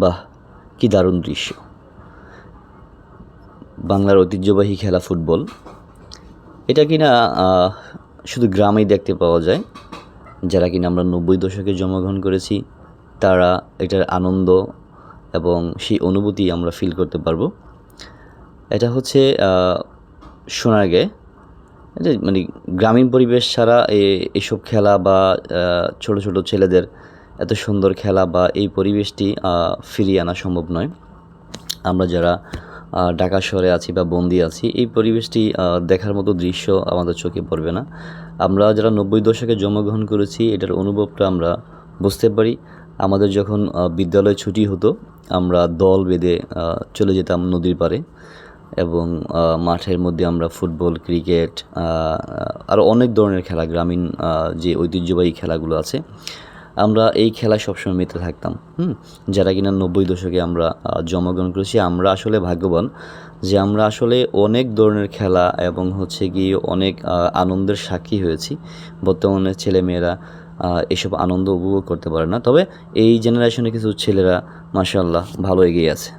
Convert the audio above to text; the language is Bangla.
বাহ কি দারুণ দৃশ্য। বাংলার ঐতিহ্যবাহী খেলা ফুটবল। এটা কিনা শুধু গ্রামেই দেখতে পাওয়া যায়। যারা কিনা আমরা নব্বই দশকে জন্মগ্রহণ করেছি তারা এটার আনন্দ এবং সেই অনুভূতি আমরা ফিল করতে পারব। এটা হচ্ছে আহ, সোনারগাঁয়ে। এটা মানে গ্রামীণ পরিবেশ ছাড়া এসব খেলা বা ছোট ছোট ছেলেদের এত সুন্দর খেলা বা এই পরিবেশটি ফিরিয়ে আনা সম্ভব নয়। আমরা যারা ঢাকা শহরে আছি বা বন্দি আছি, এই পরিবেশটি দেখার মতো দৃশ্য আমাদের চোখে পড়বে না। আমরা যারা নব্বই দশকে জন্মগ্রহণ করেছি, এটার অনুভবটা আমরা বুঝতে পারি। আমাদের যখন বিদ্যালয় ছুটি হতো, আমরা দল বেঁধে চলে যেতাম নদীর পাড়ে এবং মাঠের মধ্যে আমরা ফুটবল, ক্রিকেট আরও অনেক ধরনের খেলা, গ্রামীণ যে ঐতিহ্যবাহী খেলাগুলো আছে আমরা এই খেলায় সবসময় মেতে থাকতাম, হুম? যারা কিনা নব্বই দশকে আমরা জন্মগ্রহণ করেছি, আমরা আসলে ভাগ্যবান যে আমরা আসলে অনেক ধরনের খেলা এবং হচ্ছে গিয়ে অনেক আনন্দের সাক্ষী হয়েছি। বর্তমানে ছেলেমেয়েরা এসব আনন্দ উপভোগ করতে পারে না। তবে এই জেনারেশনে কিছু ছেলেরা মাসাল্লাহ ভালো এগিয়ে আছে।